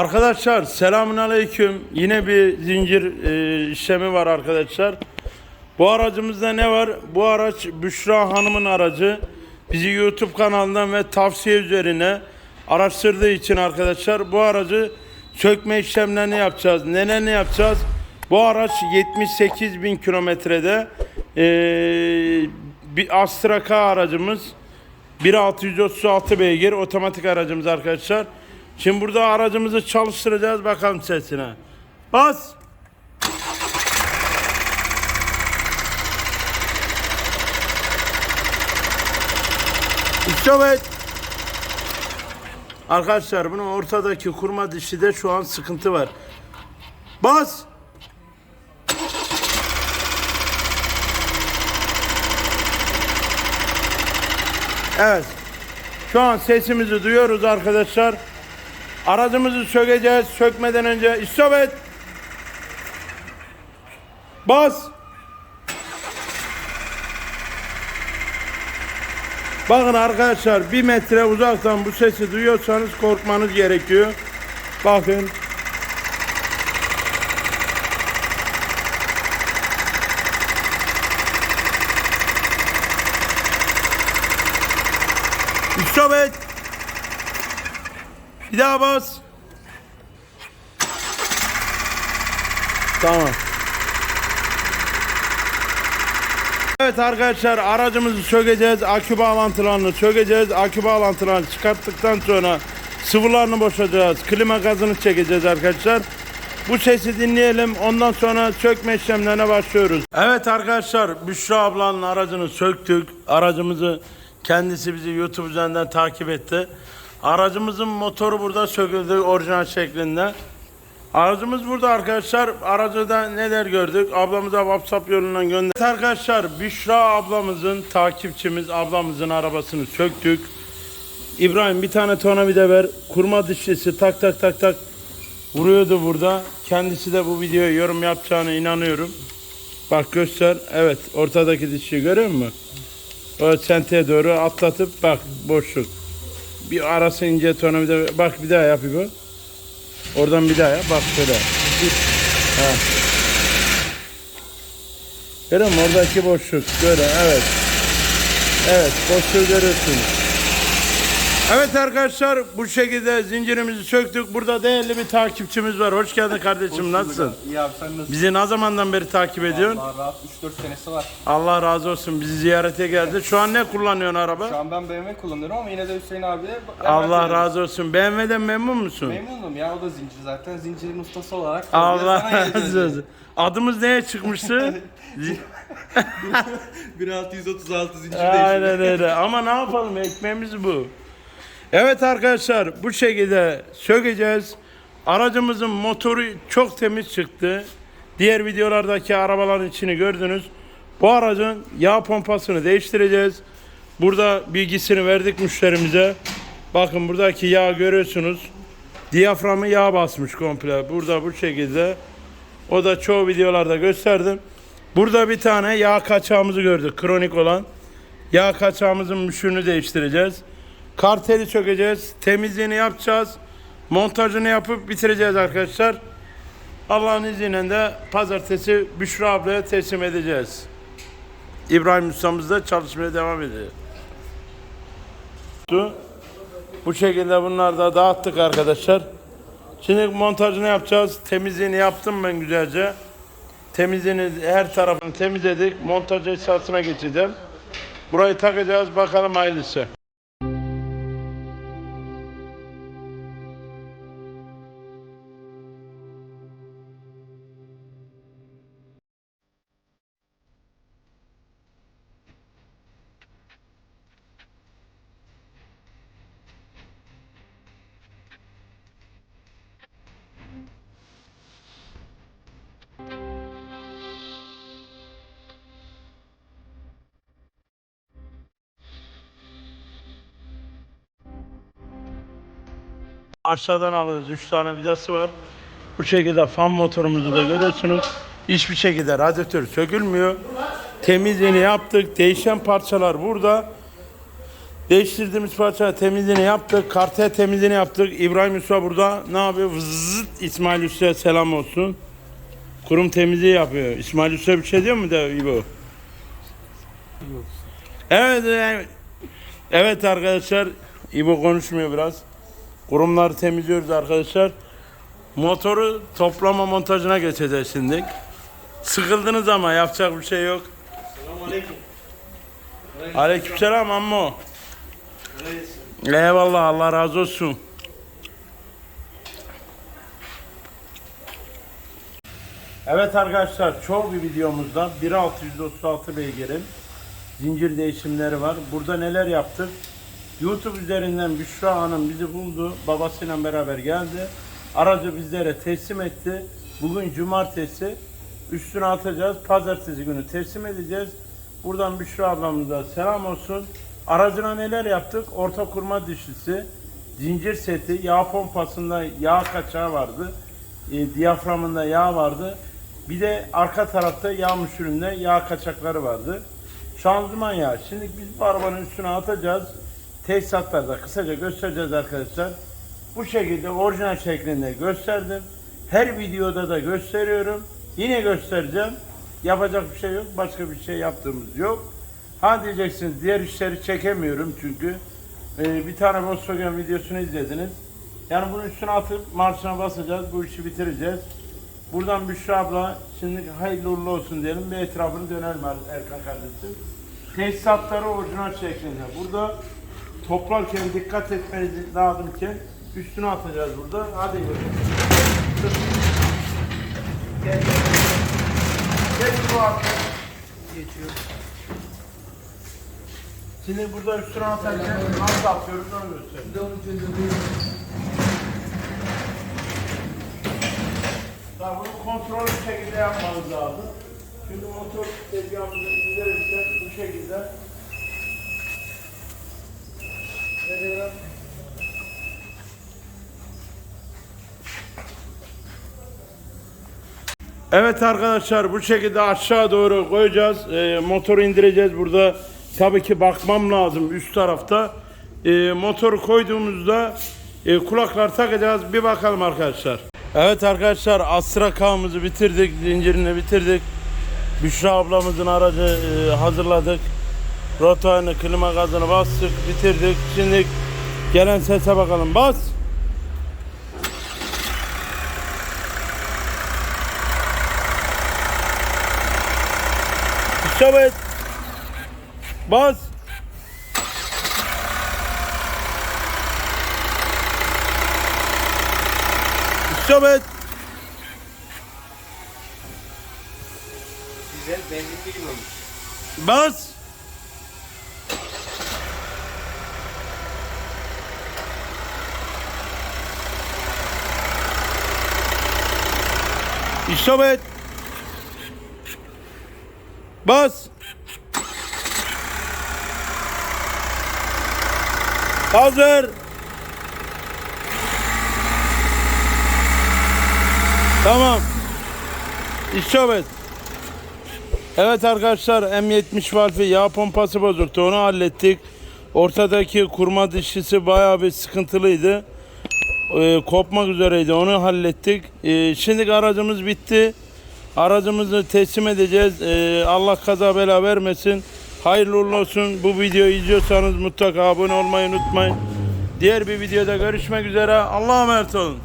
Arkadaşlar selamun aleyküm. Yine bir zincir e, işlemi var arkadaşlar. Bu aracımızda ne var? Bu araç Büşra Hanım'ın aracı. Bizi YouTube kanalından ve tavsiye üzerine araştırdığı için arkadaşlar bu aracı sökme işlemlerini yapacağız. Nelerini yapacağız? Bu araç 78 bin kilometrede e, bir Astra K aracımız. 1.636 beygir otomatik aracımız arkadaşlar. Şimdi burada aracımızı çalıştıracağız bakalım sesine. Bas. İstopet. Arkadaşlar bunun ortadaki kurma dişide şu an sıkıntı var. Bas. Evet. Şu an sesimizi duyuyoruz arkadaşlar. Aracımızı sökeceğiz. Sökmeden önce istop et. Bas. Bakın arkadaşlar bir metre uzaktan bu sesi duyuyorsanız korkmanız gerekiyor. Bakın. İstop et. Bir daha bas. Tamam. Evet arkadaşlar aracımızı sökeceğiz. Akü bağlantılarını sökeceğiz. Akü bağlantılarını çıkarttıktan sonra sıvılarını boşaltacağız. Klima gazını çekeceğiz arkadaşlar. Bu sesi dinleyelim. Ondan sonra sökme işlemlerine başlıyoruz. Evet arkadaşlar Büşra ablanın aracını söktük. Aracımızı kendisi bizi YouTube üzerinden takip etti. Aracımızın motoru burada söküldü orijinal şeklinde. Aracımız burada arkadaşlar. Aracıda neler gördük? Ablamıza WhatsApp yolundan. Evet arkadaşlar Büşra ablamızın takipçimiz ablamızın arabasını söktük. İbrahim bir tane tornavida ver. Kurma dişlisi tak tak tak tak vuruyordu burada. Kendisi de bu videoya yorum yapacağına inanıyorum. Bak göster. Evet ortadaki dişi görüyor musun? O senteye doğru atlatıp bak boşluk. Bir arası ince tornavida. Bak bir daha yap bu. Oradan bir daha yap. Bak şöyle. Ha. Görüyor musun? Oradaki boşluk. Böyle evet. Evet boşluğu görüyorsunuz. Evet arkadaşlar bu şekilde zincirimizi söktük. Burada değerli bir takipçimiz var. Hoş geldin kardeşim. Nasılsın? İyi abi sen nasılsın? Bizi ne zamandan beri takip ediyorsun? Vallahi rahat 3-4 senesi var. Allah razı olsun. Bizi ziyarete geldi. Şu an ne kullanıyorsun Şu araba? an ben BMW kullanıyorum ama yine de Hüseyin abiye Allah razı olsun. BMW'den memnun musun? Memnunum ya o da zincir zaten. Zincirin ustası olarak. Allah razı olsun. Adımız neye çıkmıştı? 1636 zincir Aynen öyle. Ama ne yapalım ekmeğimiz bu. Evet arkadaşlar bu şekilde sökeceğiz. Aracımızın motoru çok temiz çıktı. Diğer videolardaki arabaların içini gördünüz. Bu aracın yağ pompasını değiştireceğiz. Burada bilgisini verdik müşterimize. Bakın buradaki yağ görüyorsunuz. Diyaframı yağ basmış komple. Burada bu şekilde. O da çoğu videolarda gösterdim. Burada bir tane yağ kaçağımızı gördük. Kronik olan. Yağ kaçağımızın müşürünü değiştireceğiz. Karteli çökeceğiz. Temizliğini yapacağız. Montajını yapıp bitireceğiz arkadaşlar. Allah'ın izniyle de pazartesi Büşra ablaya teslim edeceğiz. İbrahim ustamız da çalışmaya devam ediyor. Bu şekilde bunları da dağıttık arkadaşlar. Şimdi montajını yapacağız. Temizliğini yaptım ben güzelce. Temizliğini her tarafını temizledik. Montaj esasına geçeceğim. Burayı takacağız bakalım hayırlısı. Aşağıdan alıyoruz. 3 tane vidası var. Bu şekilde fan motorumuzu da görüyorsunuz. Hiçbir şekilde radyatör sökülmüyor. Temizliğini yaptık. Değişen parçalar burada. Değiştirdiğimiz parça temizliğini yaptık. Kartel temizliğini yaptık. İbrahim Usta burada ne yapıyor? Vızızıt İsmail Usta'ya selam olsun. Kurum temizliği yapıyor. İsmail Usta bir şey diyor mu da İbo? Evet. Evet arkadaşlar. İbo konuşmuyor biraz. Kurumları temizliyoruz arkadaşlar. Motoru toplama montajına geçeceğiz şimdi. Sıkıldınız ama yapacak bir şey yok. Selamünaleyküm. Aleykümselam ammo. Eyvallah Allah razı olsun. Evet arkadaşlar çoğu bir videomuzda 1636 beygirin zincir değişimleri var. Burada neler yaptık? YouTube üzerinden Büşra Hanım bizi buldu. Babasıyla beraber geldi. Aracı bizlere teslim etti. Bugün cumartesi. Üstüne atacağız. Pazartesi günü teslim edeceğiz. Buradan Büşra ablamıza selam olsun. Aracına neler yaptık? Orta kurma dişlisi, zincir seti, yağ pompasında yağ kaçağı vardı. E, diyaframında yağ vardı. Bir de arka tarafta yağ müşüründe yağ kaçakları vardı. Şanzıman yağı. Şimdi biz bu arabanın üstüne atacağız. Tesisatlarda kısaca göstereceğiz arkadaşlar. Bu şekilde orijinal şeklinde gösterdim. Her videoda da gösteriyorum. Yine göstereceğim. Yapacak bir şey yok. Başka bir şey yaptığımız yok. Ha diyeceksiniz diğer işleri çekemiyorum çünkü e, bir tane Volkswagen videosunu izlediniz. Yani bunun üstüne atıp marşına basacağız. Bu işi bitireceğiz. Buradan Büşra abla şimdi hayırlı uğurlu olsun diyelim. Bir etrafını dönelim Er- Erkan kardeşim. Tesisatları orijinal şeklinde. Burada toplarken dikkat etmeniz lazım ki üstüne atacağız burada. Hadi bakalım. Gel, gel. Bu. Geçiyor. Şimdi burada üstüne atarken nasıl atıyoruz onu göstereyim. Daha bunu kontrollü şekilde yapmanız lazım. Çünkü motor tezgahımızı indirirse bu şekilde Evet arkadaşlar bu şekilde aşağı doğru koyacağız. Ee, motoru indireceğiz. Burada tabii ki bakmam lazım üst tarafta. Ee, motoru koyduğumuzda e, kulaklar takacağız. Bir bakalım arkadaşlar. Evet arkadaşlar Astra kağımızı bitirdik. Zincirini bitirdik. Büşra ablamızın aracı e, hazırladık. Rotayını, klima gazını bastık, bitirdik. Şimdi gelen sese bakalım. Bas. İsabet. Bas. İsabet. Güzel benzinli gibi olmuş. Bas. İsabet. Bas. Hazır. Tamam. İsabet. Evet arkadaşlar M70 valfi yağ pompası bozuktu onu hallettik. Ortadaki kurma dişlisi bayağı bir sıkıntılıydı. Ee, kopmak üzereydi onu hallettik. Ee, şimdi aracımız bitti. Aracımızı teslim edeceğiz. Ee, Allah kaza bela vermesin. Hayırlı uğurlu olsun. Bu videoyu izliyorsanız mutlaka abone olmayı unutmayın. Diğer bir videoda görüşmek üzere. Allah'a emanet olun.